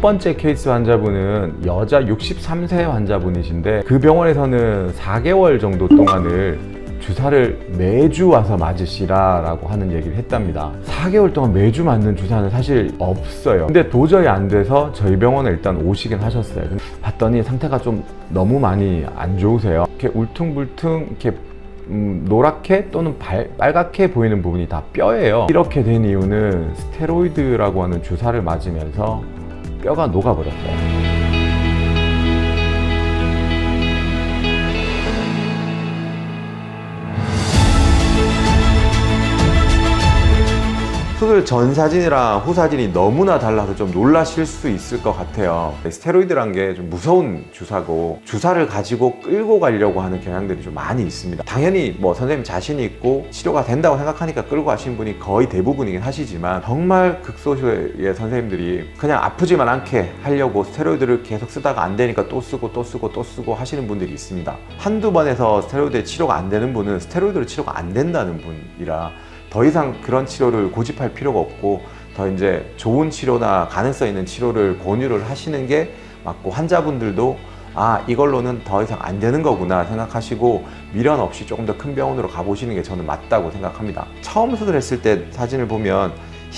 번째 케이스 환자분은 여자 63세 환자분이신데 그 병원에서는 4개월 정도 동안을 주사를 매주 와서 맞으시라라고 하는 얘기를 했답니다. 4개월 동안 매주 맞는 주사는 사실 없어요. 근데 도저히 안 돼서 저희 병원에 일단 오시긴 하셨어요. 봤더니 상태가 좀 너무 많이 안 좋으세요. 이렇게 울퉁불퉁 이렇게 음, 노랗게 또는 발- 빨갛게 보이는 부분이 다 뼈예요. 이렇게 된 이유는 스테로이드라고 하는 주사를 맞으면서 뼈가 녹아버렸어요. 수술 전 사진이랑 후 사진이 너무나 달라서 좀 놀라실 수 있을 것 같아요. 스테로이드란 게 좀 무서운 주사고 주사를 가지고 끌고 가려고 하는 경향들이 좀 많이 있습니다. 당연히 뭐 선생님 자신이 있고 치료가 된다고 생각하니까 끌고 가신 분이 거의 대부분이긴 하시지만 정말 극소수의 선생님들이 그냥 아프지만 않게 하려고 스테로이드를 계속 쓰다가 안 되니까 또 쓰고 또 쓰고 또 쓰고 하시는 분들이 있습니다. 한두 번에서 스테로이드 치료가 안 되는 분은 스테로이드로 치료가 안 된다는 분이라 더 이상 그런 치료를 고집할 필요가 없고 더 이제 좋은 치료나 가능성 있는 치료를 권유를 하시는 게 맞고 환자분들도 아 이걸로는 더 이상 안 되는 거구나 생각하시고 미련 없이 조금 더 큰 병원으로 가보시는 게 저는 맞다고 생각합니다. 처음 수술했을 때 사진을 보면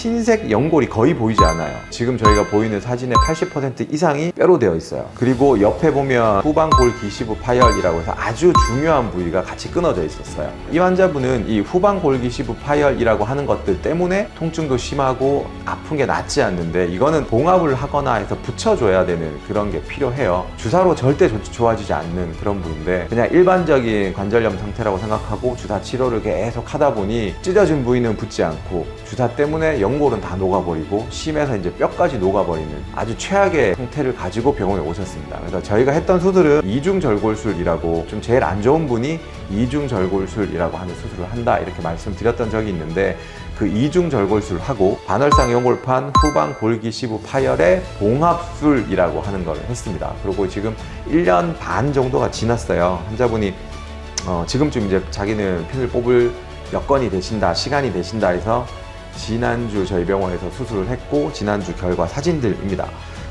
흰색 연골이 거의 보이지 않아요. 지금 저희가 보이는 사진의 80% 이상이 뼈로 되어 있어요. 그리고 옆에 보면 후방골 기시부 파열이라고 해서 아주 중요한 부위가 같이 끊어져 있었어요. 이 환자분은 이 후방골 기시부 파열이라고 하는 것들 때문에 통증도 심하고 아픈 게 낫지 않는데 이거는 봉합을 하거나 해서 붙여줘야 되는 그런 게 필요해요. 주사로 절대 좋- 좋아지지 않는 그런 부위인데 그냥 일반적인 관절염 상태라고 생각하고 주사 치료를 계속 하다 보니 찢어진 부위는 붙지 않고 주사 때문에 연골은 다 녹아버리고 심해서 이제 뼈까지 녹아버리는 아주 최악의 형태를 가지고 병원에 오셨습니다. 그래서 저희가 했던 수술은 이중절골술이라고 좀 제일 안 좋은 분이 이중절골술이라고 하는 수술을 한다 이렇게 말씀드렸던 적이 있는데 그 이중절골술 하고 반월상 연골판 후방 골기 시부 파열의 봉합술이라고 하는 걸 했습니다. 그리고 지금 1년 반 정도가 지났어요. 환자분이 어, 지금쯤 이제 자기는 핀을 뽑을 여건이 되신다, 시간이 되신다 해서 지난주 저희 병원에서 수술을 했고 지난주 결과 사진들입니다.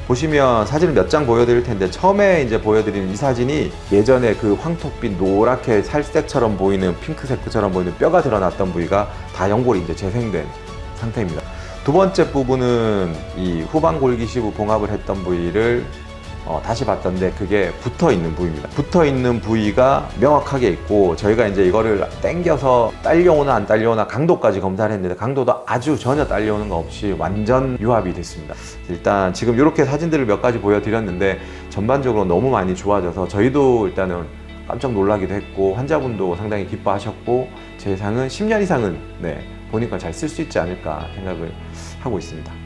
보시면 사진을 몇 장 보여드릴 텐데 처음에 이제 보여드리는 이 사진이 예전에 그 황토빛 노랗게 살색처럼 보이는 핑크색처럼 보이는 뼈가 드러났던 부위가 다 연골이 이제 재생된 상태입니다. 두 번째 부분은 이 후방 골기시부 봉합을 했던 부위를 어, 다시 봤던데 그게 붙어 있는 부위입니다. 붙어 있는 부위가 명확하게 있고 저희가 이제 이거를 당겨서 딸려오나 안 딸려오나 강도까지 검사를 했는데 강도도 아주 전혀 딸려오는 거 없이 완전 유합이 됐습니다. 일단 지금 이렇게 사진들을 몇 가지 보여드렸는데 전반적으로 너무 많이 좋아져서 저희도 일단은 깜짝 놀라기도 했고 환자분도 상당히 기뻐하셨고 제 예상은 10년 이상은 네, 보니까 잘 쓸 수 있지 않을까 생각을 하고 있습니다.